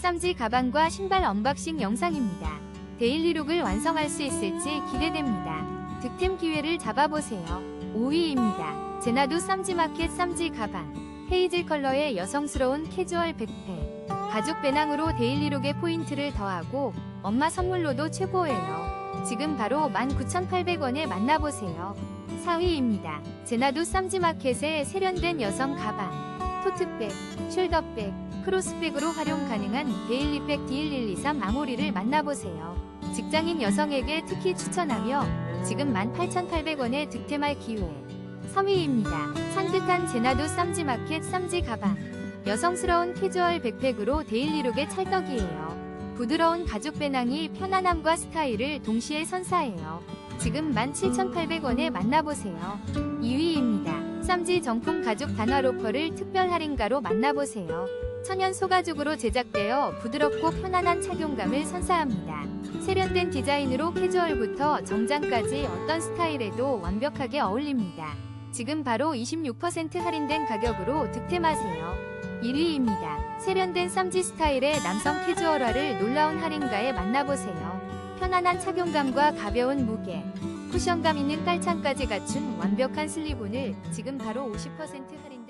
쌈지 가방과 신발 언박싱 영상입니다. 데일리룩을 완성할 수 있을지 기대됩니다. 득템 기회를 잡아보세요. 5위입니다. 제나두 쌈지마켓 쌈지 가방. 헤이즐 컬러의 여성스러운 캐주얼 백팩. 가죽 배낭으로 데일리룩의 포인트를 더하고 엄마 선물로도 최고예요. 지금 바로 19,800원에 만나보세요. 4위입니다. 제나두 쌈지마켓의 세련된 여성 가방. 토트백, 숄더백, 크로스백으로 활용 가능한 데일리백 D1123 아모리를 만나보세요. 직장인 여성에게 특히 추천하며 지금 18,800원에 득템할 기회. 3위입니다. 산뜻한 제나두 쌈지마켓 쌈지 가방. 여성스러운 캐주얼 백팩으로 데일리룩의 찰떡이에요. 부드러운 가죽 배낭이 편안함과 스타일을 동시에 선사해요. 지금 17,800원에 만나보세요. 2위입니다. 쌈지 정품 가죽 단화 로커를 특별 할인가로 만나보세요. 천연 소가죽으로 제작되어 부드럽고 편안한 착용감을 선사합니다. 세련된 디자인으로 캐주얼부터 정장까지 어떤 스타일에도 완벽하게 어울립니다. 지금 바로 26% 할인된 가격으로 득템하세요. 1위입니다. 세련된 쌈지 스타일의 남성 캐주얼화를 놀라운 할인가에 만나보세요. 편안한 착용감과 가벼운 무게, 쿠션감 있는 깔창까지 갖춘 완벽한 슬리본을 지금 바로 50% 할인